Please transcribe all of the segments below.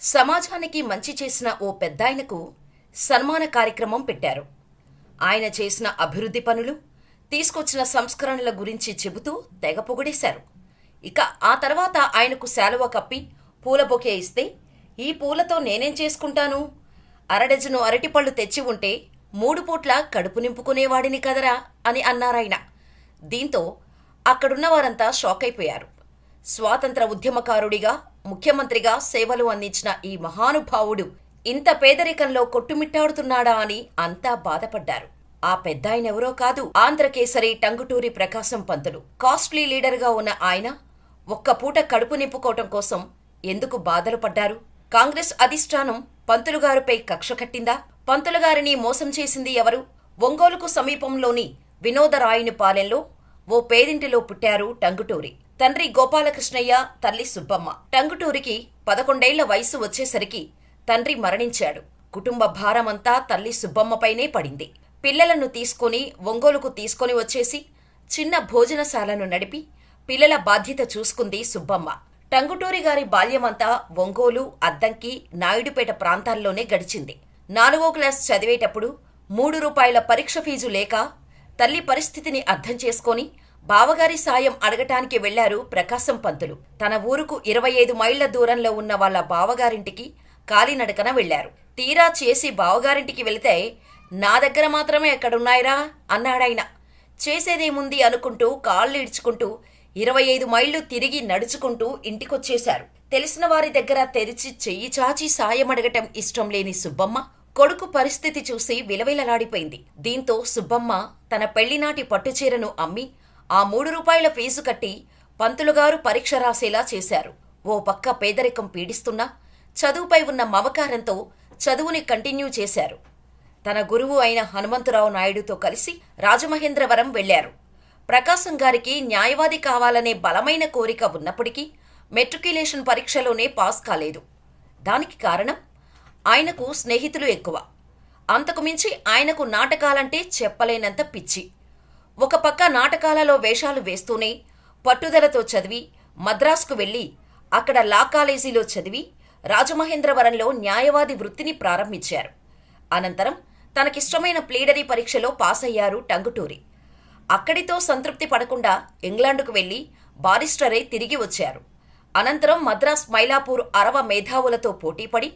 సమాజానికి మంచి చేసిన ఓ పెద్దాయనకు సన్మాన కార్యక్రమం పెట్టారు. ఆయన చేసిన అభివృద్ధి పనులు తీసుకొచ్చిన సంస్కరణల గురించి చెబుతూ తెగ పొగిడేశారు. ఇక ఆ తర్వాత ఆయనకు శాలువ కప్పి పూల బొకే ఇస్తే ఈ పూలతో నేనేం చేసుకుంటాను? అరడజను అరటిపళ్ళు తెచ్చి ఉంటే మూడు పూట్ల కడుపు నింపుకునేవాడిని కదరా? అని అన్నారాయన. దీంతో అక్కడున్న వారంతా షాక్ అయిపోయారు స్వాతంత్ర ఉద్యమకారుడిగా ముఖ్యమంత్రిగా సేవలు అందించిన ఈ మహానుభావుడు ఇంత పేదరికంలో కొట్టుమిట్టాడుతున్నాడా అని అంతా బాధపడ్డారు. ఆ పెద్దాయనెవరో కాదు ఆంధ్రకేసరి టంగుటూరి ప్రకాశం పంతులు. కాస్ట్లీ లీడర్గా ఉన్న ఆయన ఒక్క పూట కడుపు నింపుకోవటం కోసం ఎందుకు బాధలు పడ్డారు? కాంగ్రెస్ అధిష్టానం పంతులుగారిపై కక్ష కట్టిందా? పంతులుగారిని మోసం చేసింది ఎవరు? ఒంగోలుకు సమీపంలోని వినోదరాయునిపాలెంలో ఓ పేదింటిలో పుట్టారు టంగుటూరి. తండ్రి గోపాలకృష్ణయ్య తల్లి సుబ్బమ్మ. టంగుటూరికి పదకొండేళ్ళ వయసు వచ్చేసరికి తండ్రి మరణించాడు. కుటుంబ భారమంతా తల్లి సుబ్బమ్మపైనే పడింది. పిల్లలను తీసుకుని ఒంగోలుకు తీసుకొని వచ్చేసి చిన్న భోజనశాలను నడిపి పిల్లల బాధ్యత చూసుకుంది సుబ్బమ్మ. టంగుటూరి గారి బాల్యమంతా ఒంగోలు అద్దంకి నాయుడుపేట ప్రాంతాల్లోనే గడిచింది. నాలుగో క్లాస్ చదివేటప్పుడు మూడు రూపాయల పరీక్ష ఫీజు లేక తల్లి పరిస్థితిని అర్థం చేసుకొని బావగారి సాయం అడగటానికి వెళ్ళారు ప్రకాశం పంతులు. తన ఊరుకు ఇరవై ఐదు మైళ్ళ దూరంలో ఉన్న వాళ్ళ బావగారింటికి కాలినడకన వెళ్ళారు. తీరా చేసి బావగారింటికి వెళితే నా దగ్గర మాత్రమే ఎక్కడున్నాయిరా? అన్నాడాయన. చేసేదేముంది? అనుకుంటూ కాళ్ళు ఇడ్చుకుంటూ ఇరవై ఐదు మైళ్ళు తిరిగి నడుచుకుంటూ ఇంటికొచ్చేశారు. తెలిసిన వారి దగ్గర తెరిచి చెయ్యి చాచి సాయం అడగటం ఇష్టం లేని సుబ్బమ్మ కొడుకు పరిస్థితి చూసి విలవిలలాడిపోయింది. దీంతో సుబ్బమ్మ తన పెళ్ళినాటి పట్టుచీరను అమ్మి ఆ మూడు రూపాయల ఫీజు కట్టి పంతులుగారు పరీక్ష రాసేలా చేశారు. ఓ పక్క పేదరికం పీడిస్తున్నా చదువుపై ఉన్న మమకారంతో చదువుని కంటిన్యూ చేశారు. తన గురువు అయిన హనుమంతరావు నాయుడుతో కలిసి రాజమహేంద్రవరం వెళ్ళారు ప్రకాశం గారికి న్యాయవాది కావాలనే బలమైన కోరిక ఉన్నప్పటికీ మెట్రిక్యులేషన్ పరీక్షలోనే పాస్ కాలేదు. దానికి కారణం? ఆయనకు స్నేహితులు ఎక్కువ. అంతకుమించి ఆయనకు నాటకాలంటే చెప్పలేనంత పిచ్చి. ఒక పక్క నాటకాలలో వేషాలు వేస్తూనే పట్టుదలతో చదివి మద్రాసుకు వెళ్ళి అక్కడ లా కాలేజీలో చదివి రాజమహేంద్రవరంలో న్యాయవాది వృత్తిని ప్రారంభించారు. అనంతరం తనకిష్టమైన ప్లీడరీ పరీక్షలో పాస్ అయ్యారు టంగుటూరి. అక్కడితో సంతృప్తి పడకుండా ఇంగ్లాండుకు వెళ్ళి బారిస్టరే తిరిగి వచ్చారు. అనంతరం మద్రాస్ మైలాపూర్ అరవ మేధావులతో పోటీపడి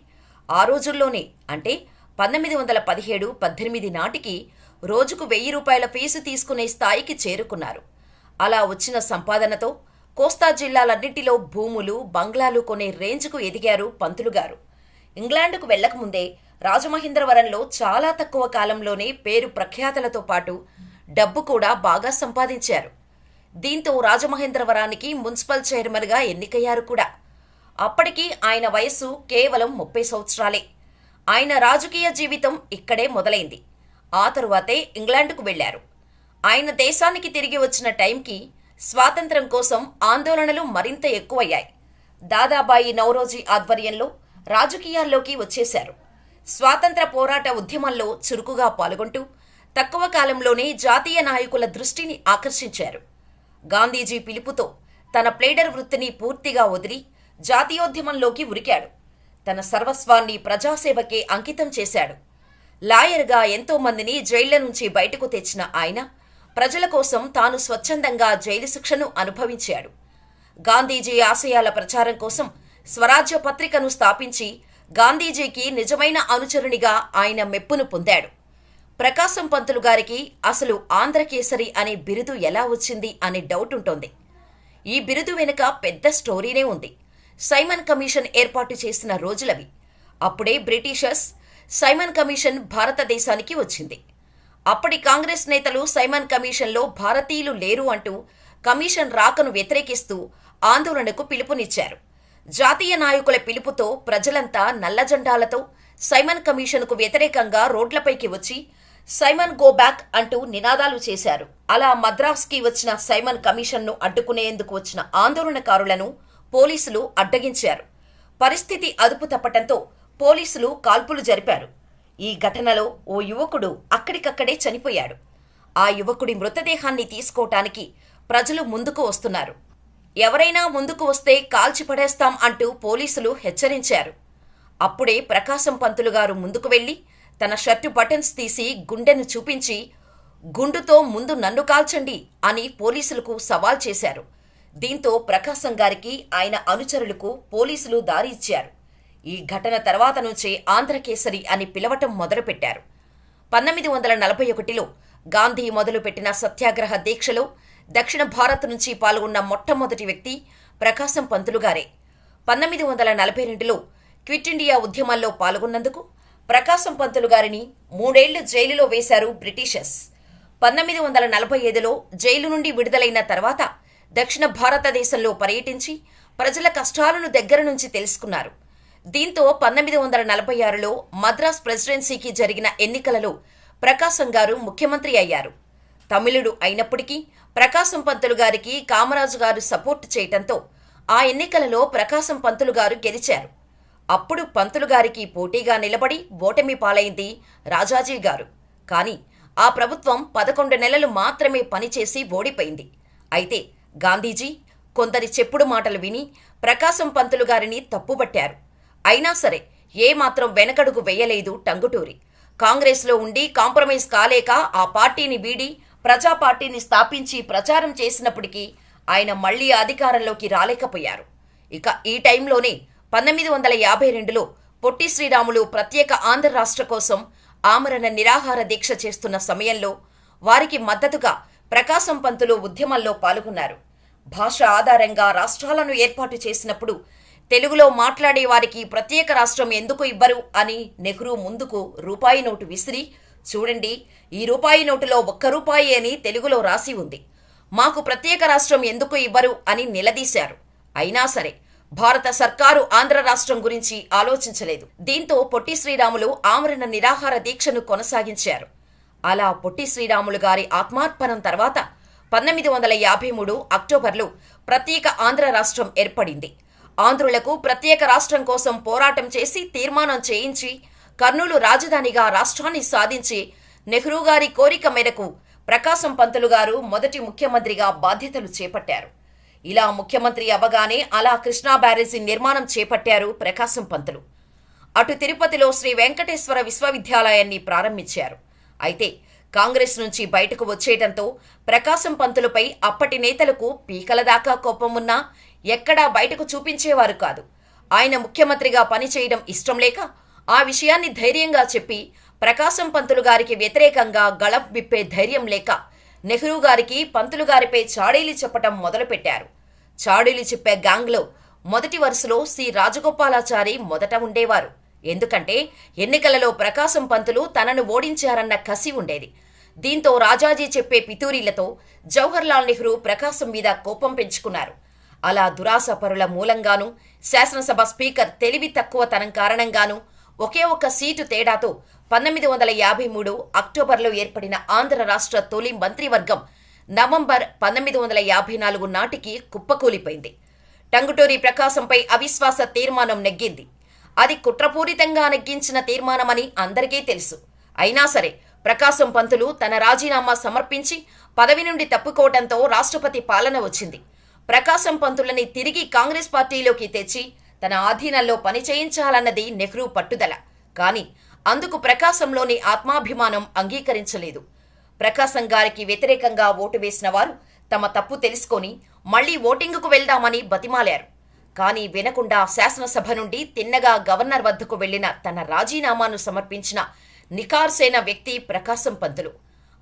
ఆ రోజుల్లోనే అంటే పంతొమ్మిది వందల పదిహేడు పద్దెనిమిది నాటికి రోజుకు వెయ్యి రూపాయల ఫీజు తీసుకునే స్థాయికి చేరుకున్నారు. అలా వచ్చిన సంపాదనతో కోస్తా జిల్లాలన్నింటిలో భూములు బంగ్లాలు కొనే రేంజ్కు ఎదిగారు పంతులుగారు ఇంగ్లాండుకు వెళ్ళకముందే రాజమహేంద్రవరంలో చాలా తక్కువ కాలంలోనే పేరు ప్రఖ్యాతలతో పాటు డబ్బు కూడా బాగా సంపాదించారు. దీంతో రాజమహేంద్రవరానికి మున్సిపల్ చైర్మన్గా ఎన్నికయ్యారు కూడా. అప్పటికి ఆయన వయస్సు కేవలం ముప్పై సంవత్సరాలే. ఆయన రాజకీయ జీవితం ఇక్కడే మొదలైంది. ఆ తరువాతే ఇంగ్లాండుకు వెళ్ళారు ఆయన దేశానికి తిరిగి వచ్చిన టైంకి స్వాతంత్ర్యం కోసం ఆందోళనలు మరింత ఎక్కువయ్యాయి. దాదాబాయి నౌరోజీ ఆధ్వర్యంలో రాజకీయాల్లోకి వచ్చేశారు. స్వాతంత్ర పోరాట ఉద్యమంలో చురుకుగా పాల్గొంటూ తక్కువ కాలంలోనే జాతీయ నాయకుల దృష్టిని ఆకర్షించారు. గాంధీజీ పిలుపుతో తన ప్లేడర్ వృత్తిని పూర్తిగా వదిలి జాతీయోద్యమంలోకి ఉరికాడు. తన సర్వస్వాన్ని ప్రజాసేవకే అంకితం చేశాడు. లాయర్గా ఎంతో మందిని జైళ్ళ నుంచి బయటకు తెచ్చిన ఆయన ప్రజల కోసం తాను స్వచ్ఛందంగా జైలు శిక్షను అనుభవించాడు. గాంధీజీ ఆశయాల ప్రచారం కోసం స్వరాజ్య పత్రికను స్థాపించి గాంధీజీకి నిజమైన అనుచరునిగా ఆయన మెప్పును పొందాడు. ప్రకాశం పంతులు గారికి అసలు ఆంధ్రకేసరి అనే బిరుదు ఎలా వచ్చింది అనే డౌట్ ఉంటుంది. ఈ బిరుదు వెనుక పెద్ద స్టోరీనే ఉంది. సైమన్ కమిషన్ ఏర్పాటు చేసిన రోజులవి. అప్పుడే బ్రిటిషర్స్ సైమన్ కమిషన్ భారతదేశానికి వచ్చింది. అప్పటి కాంగ్రెస్ నేతలు సైమన్ కమిషన్లో భారతీయులు లేరు అంటూ కమిషన్ రాకను వ్యతిరేకిస్తూ ఆందోళనకు పిలుపునిచ్చారు. జాతీయ నాయకుల పిలుపుతో ప్రజలంతా నల్లజెండాలతో సైమన్ కమిషన్కు వ్యతిరేకంగా రోడ్లపైకి వచ్చి సైమన్ గో బ్యాక్ అంటూ నినాదాలు చేశారు. అలా మద్రాస్కి వచ్చిన సైమన్ కమిషన్ను అడ్డుకునేందుకు వచ్చిన ఆందోళనకారులను పోలీసులు అడ్డగించారు. పరిస్థితి అదుపు తప్పటంతో పోలీసులు కాల్పులు జరిపారు. ఈ ఘటనలో ఓ యువకుడు అక్కడికక్కడే చనిపోయాడు. ఆ యువకుడి మృతదేహాన్ని తీసుకోవటానికి ప్రజలు ముందుకు వస్తున్నారు. ఎవరైనా ముందుకు వస్తే కాల్చి పడేస్తాం అంటూ పోలీసులు హెచ్చరించారు. అప్పుడే ప్రకాశం పంతులు గారు ముందుకు వెళ్ళి తన షర్టు బటన్స్ తీసి గుండెను చూపించి గుండుతో ముందు నన్ను కాల్చండి అని పోలీసులకు సవాల్ చేశారు. దీంతో ప్రకాశం గారికి ఆయన అనుచరులకు పోలీసులు దారి ఇచ్చారు. ఈ ఘటన తర్వాత నుంచే ఆంధ్రకేసరి అని పిలవటం మొదలుపెట్టారు. పంతొమ్మిది వందల నలభై ఒకటిలో గాంధీ మొదలుపెట్టిన సత్యాగ్రహ దీక్షలో దక్షిణ భారత్ నుంచి పాల్గొన్న మొట్టమొదటి వ్యక్తి ప్రకాశం పంతులు గారే. పంతొమ్మిది వందల నలభై రెండులో క్విట్ ఇండియా ఉద్యమాల్లో పాల్గొన్నందుకు ప్రకాశం పంతులు గారిని మూడేళ్ళు జైలులో వేశారు బ్రిటిషర్స్. పంతొమ్మిది వందల నలభై ఐదులో జైలు నుండి విడుదలైన తర్వాత దక్షిణ భారతదేశంలో పర్యటించి ప్రజల కష్టాలను దగ్గర నుంచి తెలుసుకున్నారు. దీంతో పంతొమ్మిది వందల నలభై ఆరులో మద్రాస్ ప్రెసిడెన్సీకి జరిగిన ఎన్నికలలో ప్రకాశం గారు ముఖ్యమంత్రి అయ్యారు. తమిళుడు అయినప్పటికీ ప్రకాశం పంతులు గారికి కామరాజు గారు సపోర్ట్ చేయటంతో ఆ ఎన్నికలలో ప్రకాశం పంతులు గారు గెలిచారు. అప్పుడు పంతులు గారికి పోటీగా నిలబడి ఓటమి పాలైంది రాజాజీ గారు. కానీ ఆ ప్రభుత్వం పదకొండు నెలలు మాత్రమే పనిచేసి ఓడిపోయింది. అయితే గాంధీజీ కొందరి చెప్పుడు మాటలు విని ప్రకాశం పంతులు గారిని తప్పుబట్టారు. అయినా సరే ఏమాత్రం వెనకడుగు వేయలేదు టంగుటూరి. కాంగ్రెస్లో ఉండి కాంప్రమైజ్ కాలేక ఆ పార్టీని వీడి ప్రజా పార్టీని స్థాపించి ప్రచారం చేసినప్పటికీ ఆయన మళ్ళీ అధికారంలోకి రాలేకపోయారు. ఇక ఈ టైంలోనే పంతొమ్మిది వందల యాభై రెండులో పొట్టి శ్రీరాములు ప్రత్యేక ఆంధ్ర రాష్ట్ర కోసం ఆమరణ నిరాహార దీక్ష చేస్తున్న సమయంలో వారికి మద్దతుగా ప్రకాశం పంతులు ఉద్యమంలో పాల్గొన్నారు. భాష ఆధారంగా రాష్ట్రాలను ఏర్పాటు చేసినప్పుడు తెలుగులో మాట్లాడే వారికి ప్రత్యేక రాష్ట్రం ఎందుకు ఇవ్వరు అని నెహ్రూ ముందుకు రూపాయి నోటు విసిరి చూడండి ఈ రూపాయి నోటులో ఒక్క రూపాయి అని తెలుగులో రాసి ఉంది. మాకు ప్రత్యేక రాష్ట్రం ఎందుకు ఇవ్వరు అని నిలదీశారు. అయినా సరే భారత సర్కారు ఆంధ్ర రాష్ట్రం గురించి ఆలోచించలేదు. దీంతో పొట్టి శ్రీరాములు ఆమరణ నిరాహార దీక్షను కొనసాగించారు. అలా పొట్టి శ్రీరాములు గారి ఆత్మార్పణం తర్వాత పంతొమ్మిది వందల యాభై మూడు అక్టోబర్లో ప్రత్యేక ఆంధ్ర రాష్ట్రం ఏర్పడింది. ఆంధ్రులకు ప్రత్యేక రాష్ట్రం కోసం పోరాటం చేసి తీర్మానం చేయించి కర్నూలు రాజధానిగా రాష్ట్రాన్ని సాధించి నెహ్రూ గారి కోరిక మేరకు ప్రకాశం పంతులు గారు మొదటి ముఖ్యమంత్రిగా బాధ్యతలు చేపట్టారు. ఇలా ముఖ్యమంత్రి అవ్వగానే అలా కృష్ణా బ్యారేజీ నిర్మాణం చేపట్టారు ప్రకాశం పంతులు. అటు తిరుపతిలో శ్రీ వెంకటేశ్వర విశ్వవిద్యాలయాన్ని ప్రారంభించారు. అయితే కాంగ్రెస్ నుంచి బయటకు వచ్చేయడంతో ప్రకాశం పంతులపై అప్పటి నేతలకు పీకల దాకా కోపమున్నా ఎక్కడా బయటకు చూపించేవారు కాదు. ఆయన ముఖ్యమంత్రిగా పనిచేయడం ఇష్టం లేక ఆ విషయాన్ని ధైర్యంగా చెప్పి ప్రకాశం పంతులు గారికి వ్యతిరేకంగా గళం విప్పే ధైర్యం లేక నెహ్రూ గారికి పంతులు గారిపై చాడీలు చెప్పటం మొదలుపెట్టారు. చాడీలు చెప్పే గ్యాంగ్లో మొదటి వరుసలో శ్రీ రాజగోపాలాచారి మొదట ఉండేవారు. ఎందుకంటే ఎన్నికలలో ప్రకాశం పంతులు తనను ఓడించారన్న కసి ఉండేది. దీంతో రాజాజీ చెప్పే పితూరీలతో జవహర్లాల్ నెహ్రూ ప్రకాశం మీద కోపం పెంచుకున్నారు. అలా దురాసపరుల మూలంగానూ శాసనసభ స్పీకర్ తెలివి తక్కువతనం కారణంగానూ ఒకే ఒక్క సీటు తేడాతో పంతొమ్మిది వందల యాభై మూడు అక్టోబర్లో ఏర్పడిన ఆంధ్ర రాష్ట్ర తొలి మంత్రివర్గం నవంబర్ పంతొమ్మిది వందల యాభై నాలుగు నాటికి కుప్పకూలిపోయింది. టంగుటూరి ప్రకాశంపై అవిశ్వాస తీర్మానం నెగ్గింది. అది కుట్రపూరితంగా నెగ్గించిన తీర్మానమని అందరికీ తెలుసు. అయినా సరే ప్రకాశం పంతులు తన రాజీనామా సమర్పించి పదవి నుండి తప్పుకోవడంతో రాష్ట్రపతి పాలన వచ్చింది. ప్రకాశం పంతులని తిరిగి కాంగ్రెస్ పార్టీలోకి తెచ్చి తన ఆధీనంలో పనిచేయించాలన్నది నెహ్రూ పట్టుదల. కానీ అందుకు ప్రకాశంలోని ఆత్మాభిమానం అంగీకరించలేదు. ప్రకాశం గారికి వ్యతిరేకంగా ఓటు వేసిన వారు తమ తప్పు తెలుసుకొని మళ్ళీ ఓటింగుకు వెళ్దామని బతిమాలారు. కానీ వినకుండా శాసనసభ నుండి తిన్నగా గవర్నర్ వద్దకు వెళ్ళిన తన రాజీనామాను సమర్పించిన నికార్సైన వ్యక్తి ప్రకాశం పంతులు.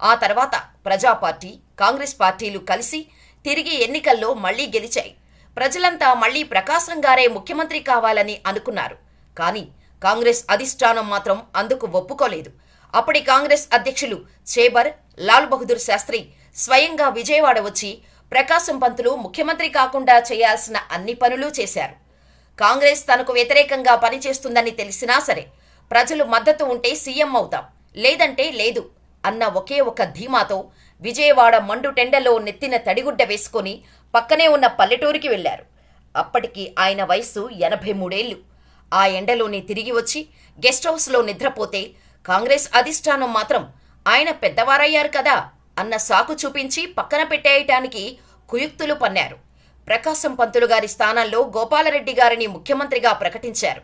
ఆ తర్వాత ప్రజాపార్టీ కాంగ్రెస్ పార్టీలు కలిసి తిరిగి ఎన్నికల్లో మళ్ళీ గెలిచాయి. ప్రజలంతా మళ్ళీ ప్రకాశం గారే ముఖ్యమంత్రి కావాలని అనుకున్నారు. కానీ కాంగ్రెస్ అధిష్టానం మాత్రం అందుకు ఒప్పుకోలేదు. అప్పటి కాంగ్రెస్ అధ్యక్షులు చేబర్ లాల్ బహదూర్ శాస్త్రి స్వయంగా విజయవాడ వచ్చి ప్రకాశం పంతులు ముఖ్యమంత్రి కాకుండా చేయాల్సిన అన్ని పనులు చేశారు. కాంగ్రెస్ తనకు వ్యతిరేకంగా పనిచేస్తుందని తెలిసినా సరే ప్రజలు మద్దతు ఉంటే సీఎం అవుతాం లేదంటే లేదు అన్న ఒకే ఒక ధీమాతో విజయవాడ మండు టెండలో నెత్తిన తడిగుడ్డ వేసుకొని పక్కనే ఉన్న పల్లెటూరికి వెళ్ళారు అప్పటికి ఆయన వయస్సు ఎనభై మూడేళ్ళు ఆ ఎండలోనే తిరిగి వచ్చి గెస్ట్ హౌస్లో నిద్రపోతే కాంగ్రెస్ అధిష్టానం మాత్రం ఆయన పెద్దవారయ్యారు కదా అన్న సాకు చూపించి పక్కన పెట్టేయటానికి కుయుక్తులు పన్నారు. ప్రకాశం పంతులు గారి స్థానంలో గోపాలరెడ్డి గారిని ముఖ్యమంత్రిగా ప్రకటించారు.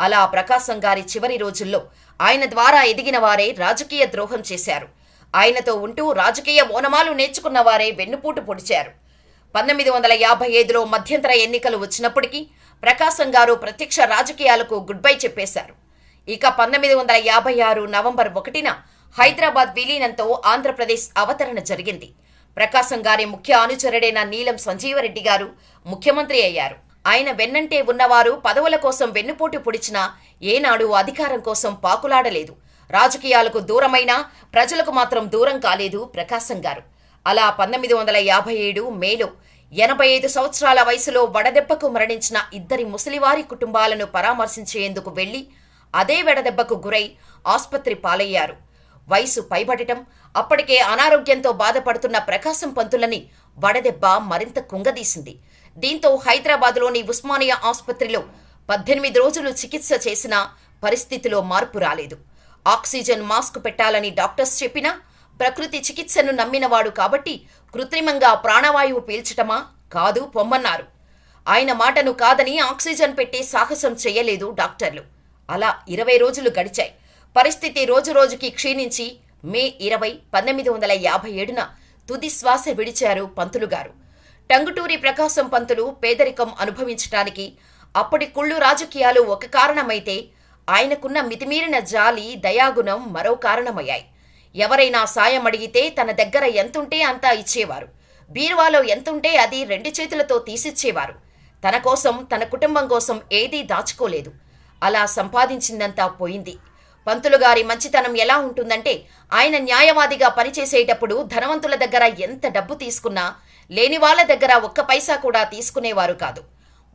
అలా ప్రకాశం గారి చివరి రోజుల్లో ఆయన ద్వారా ఎదిగిన వారే రాజకీయ ద్రోహం చేశారు. ఆయనతో ఉంటూ రాజకీయ ఓనమాలు నేర్చుకున్న వారే వెన్నుపూటు పొడిచారు. పంతొమ్మిది వందల యాభై ఐదులో మధ్యంతర ఎన్నికలు వచ్చినప్పటికీ ప్రకాశం గారు ప్రత్యక్ష రాజకీయాలకు గుడ్ బై చెప్పేశారు. ఇక పంతొమ్మిది వందల యాభై ఆరు నవంబర్ ఒకటిన హైదరాబాద్ విలీనంతో ఆంధ్రప్రదేశ్ అవతరణ జరిగింది. ప్రకాశం గారి ముఖ్య అనుచరుడైన నీలం సంజీవరెడ్డి గారు ముఖ్యమంత్రి అయ్యారు. ఆయన వెన్నంటే ఉన్నవారు పదవుల కోసం వెన్నుపోటు పొడిచినా ఏనాడు అధికారం కోసం పాకులాడలేదు. రాజకీయాలకు దూరమైనా ప్రజలకు మాత్రం దూరం కాలేదు ప్రకాశం గారు. అలా పంతొమ్మిది వందల యాభై ఏడు మేలో ఎనభై ఐదు సంవత్సరాల వయసులో వడదెబ్బకు మరణించిన ఇద్దరి ముసలివారి కుటుంబాలను పరామర్శించేందుకు వెళ్ళి అదే వడదెబ్బకు గురై ఆసుపత్రి పాలయ్యారు. వయసు పైబడటం అప్పటికే అనారోగ్యంతో బాధపడుతున్న ప్రకాశం పంతులని వడదెబ్బ మరింత కుంగదీసింది. దీంతో హైదరాబాద్లోని ఉస్మానియా ఆసుపత్రిలో పద్దెనిమిది రోజులు చికిత్స చేసినా పరిస్థితిలో మార్పు రాలేదు. ఆక్సిజన్ మాస్క్ పెట్టాలని డాక్టర్స్ చెప్పినా ప్రకృతి చికిత్సను నమ్మినవాడు కాబట్టి కృత్రిమంగా ప్రాణవాయువు పీల్చటమా? కాదు పొమ్మన్నారు. ఆయన మాటను కాదని ఆక్సిజన్ పెట్టి సాహసం చేయలేదు డాక్టర్లు. అలా ఇరవై రోజులు గడిచాయి. పరిస్థితి రోజురోజుకి క్షీణించి మే ఇరవై పంతొమ్మిది వందల యాభై ఏడున తుది శ్వాస విడిచారు పంతులు గారు. టంగుటూరి ప్రకాశం పంతులు పేదరికం అనుభవించటానికి అప్పటి కుళ్ళు రాజకీయాలు ఒక కారణమైతే ఆయనకున్న మితిమీరిన జాలి దయాగుణం మరో కారణమయ్యాయి. ఎవరైనా సాయం అడిగితే తన దగ్గర ఎంతుంటే అంతా ఇచ్చేవారు. బీరువాలో ఎంతుంటే అది రెండు చేతులతో తీసిచ్చేవారు. తన కోసం తన కుటుంబం కోసం ఏదీ దాచుకోలేదు. అలా సంపాదించిందంతా పోయింది. పంతులుగారి మంచితనం ఎలా ఉంటుందంటే ఆయన న్యాయవాదిగా పనిచేసేటప్పుడు ధనవంతుల దగ్గర ఎంత డబ్బు తీసుకున్నా లేని వాళ్ళ దగ్గర ఒక్క పైసా కూడా తీసుకునేవారు కాదు.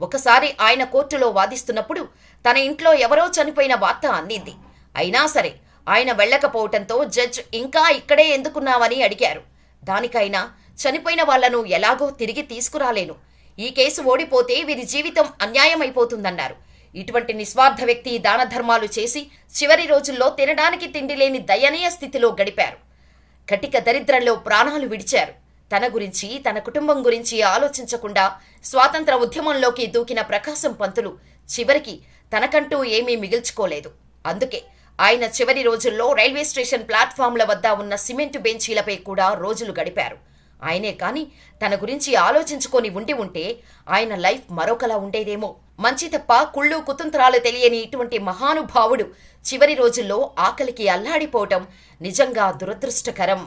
ఒకసారి ఆయన కోర్టులో వాదిస్తున్నప్పుడు తన ఇంట్లో ఎవరో చనిపోయిన వార్త అందింది. అయినా సరే ఆయన వెళ్ళకపోవటంతో జడ్జ్ ఇంకా ఇక్కడే ఎందుకున్నావని అడిగారు. దానికైనా చనిపోయిన వాళ్ళను ఎలాగో తిరిగి తీసుకురాలేను. ఈ కేసు ఓడిపోతే వీరి జీవితం అన్యాయమైపోతుందన్నారు. ఇటువంటి నిస్వార్థ వ్యక్తి దాన ధర్మాలు చేసి చివరి రోజుల్లో తినడానికి తిండి లేని దయనీయ స్థితిలో గడిపారు. కటిక దరిద్రంలో ప్రాణాలు విడిచారు. తన గురించి తన కుటుంబం గురించి ఆలోచించకుండా స్వాతంత్ర ఉద్యమంలోకి దూకిన ప్రకాశం పంతులు చివరికి తనకంటూ ఏమీ మిగిల్చుకోలేదు. అందుకే ఆయన చివరి రోజుల్లో రైల్వే స్టేషన్ ప్లాట్ఫామ్ల వద్ద ఉన్న సిమెంటు బెంచీలపై కూడా రోజులు గడిపారు. ఆయనే కాని తన గురించి ఆలోచించుకొని ఉండి ఉంటే ఆయన లైఫ్ మరొకలా ఉండేదేమో. మంచి తప్ప కుళ్ళు కుతంత్రాలు తెలియని ఇటువంటి మహానుభావుడు చివరి రోజుల్లో ఆకలికి అల్లాడిపోవటం నిజంగా దురదృష్టకరం.